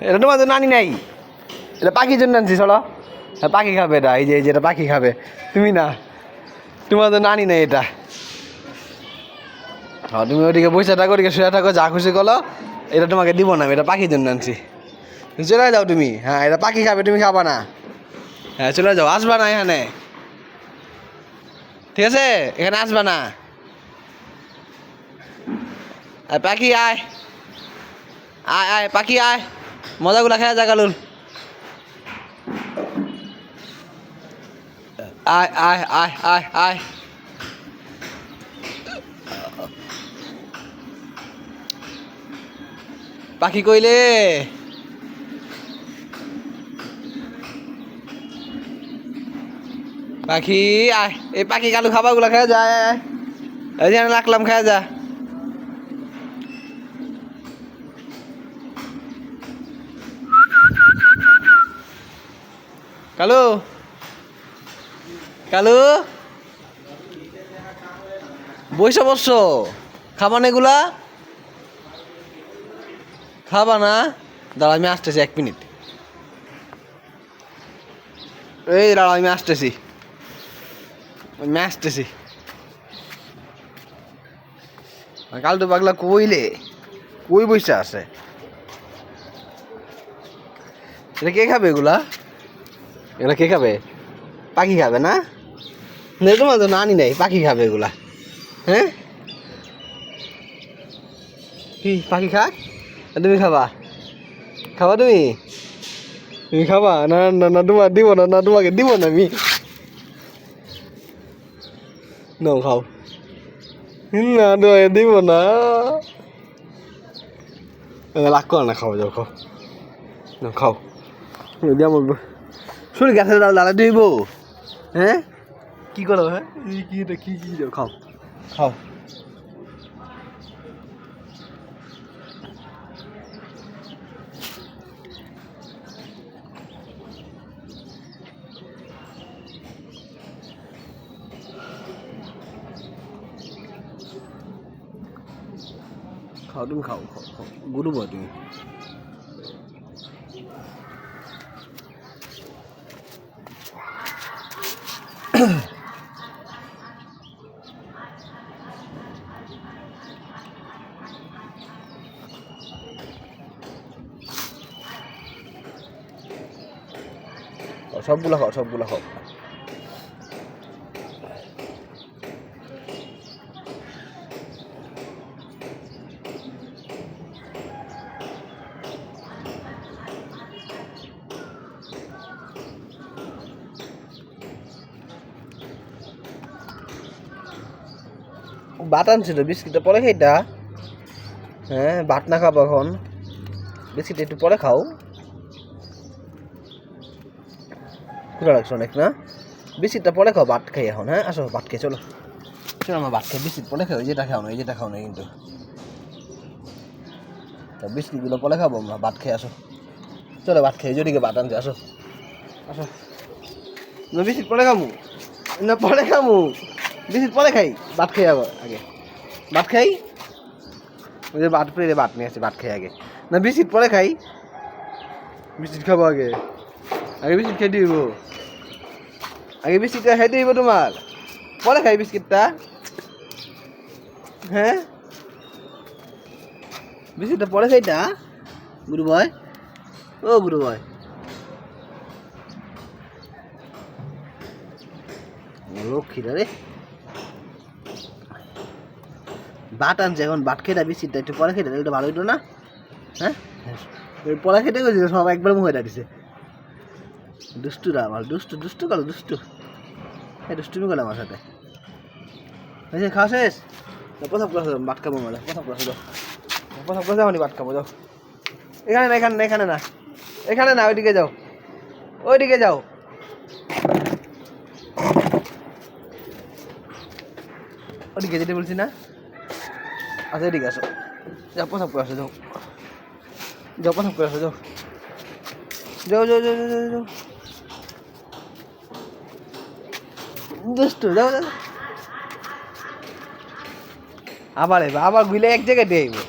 এটা তোমার নানি নাই। এটা পাখির জন্য আনছি চলো। হ্যাঁ, পাখি খাবে এটা এই যে এই যে এটা পাখি খাবে। তুমি না তোমার নানি নেই এটা। হ্যাঁ তুমি ওদিকে বসে থাকো ওদিকে থাকো যা খুশি করো। এটা তোমাকে দিব না এটা পাখির জন্য আনছি। চলে যাও তুমি। হ্যাঁ এটা পাখি খাবে তুমি খাবা না। হ্যাঁ চলে যাও আসবা না এখানে। ঠিক আছে? এখানে আসবা না। পাখি আয়। আয় আয় পাখি আয়। মজাগুলা খেয়া যা কালুন আয় আয় আয় আয় আয়। পাখি কইলে? পাখি, আয়। এই পাখি কালু খাবারগুলো খেয়ে যায় এই যে রাখলাম খেয়ে যা। কালু? কালু? বইসা বসছো খাবা না এগুলা? খাবা না? দাঁড়া আমি আসতেছি এক মিনিট। এই দাঁড়া আমি আসতেছি। আমি আসতেছি। কাল তো পাগলা কইলে? কই বইসা আছে? এটা কে খাবে এগুলা? এগুলা কে খাবে? পাখি খাবে না? তোমার তো নানি নাই পাখি খাবে এগুলা। হ্যাঁ? কি, পাখি খা তুমি খাবা? খাবা তুমি? তুমি খাবা? না না না তোমার দিব না না, তোমাকে দিব না আমি। নাও, খাও। না, তোমাকে দিব না। লাগ করো না খাও যাও, খাও। খাও। দিয়া বলব শুনি গাছের ডাল ডালা দিব। হ্যাঁ? কি করো হ্যাঁ? কি কি কি দাও খাও। খাও। খাও তুমি খাও খাও খাও। গুরু তুমি। সবগুলো খাও সবগুলো খাও। বাট আনছিল, বিস্কিটটা পরে খাইটা হ্যাঁ বাট না খাব এখন। বিস্কিট একটু পরে খাও। ক্ষুধা লাগছে অনেক না? বিস্কিটটা পরে খাও বাট খাই এখন হ্যাঁ? আসো বাট খেয়ে চলো। চলো, আমার বাট খাই বিস্কিট পরে খাও এই যেটা খাও না, এই যেটা খাও না কিন্তু। তা বিস্কিটগুলো পরে খাব আমরা, ভাত খেয়ে আসো। চলো, ভাত খেয়ে জড়িকে ভাত আনছে আসো। আসো। না বিস্কিট পরে খামু? না, পরে খামু? বিস্কিট পরে খাই, ভাত খাই আবার আগে। ভাত খাই? ওই যে ভাত পেরে ভাত নিয়ে আসি ভাত খাই আগে। না বিস্কিট পরে খাই। বিস্কিট খাব আগে। আগে বিস্কিট খেয়ে দিব। আগে বিস্কিটটা খেয়ে দিব তোমার। পরে খাই বিস্কিটটা। হ্যাঁ? বিস্কিটটা পরে খাইটা গুরু বয় ও গুরু বয় লক্ষ্মীরা রে বাট আনছে এখন বাট খেটা বিস্কিটটা, একটু পরে খেতে এটা ভালো হইতো না। হ্যাঁ? পরে খেতে গেছি সব একবার মুখে দাঁড়িয়েছে দুষ্টুরা আমার, দুষ্টু দুষ্টু গেল, দুষ্টু। এই দুষ্টুমি গেল আমার সাথে। এই খাওয়া শেষ? প্রথম ক্লাস খাব মানে প্রথম ক্লাস যাও প্রথম ক্লাসে আমি খাব যাও এখানে না এখানে না এখানে না। এখানে না, ওইদিকে যাও। ওইদিকে যাও। ওদিকে যেতে বলছি না? আচ্ছা এদিকে আসো। যাও প্রথম করে আসো, যাও। যাও প্রথম করে আসো, যাও। যাও যাও যাও যাও যাও, দুষ্টু যাও যাও। আবার এবার আবার গুলে এক জায়গায় আইবো।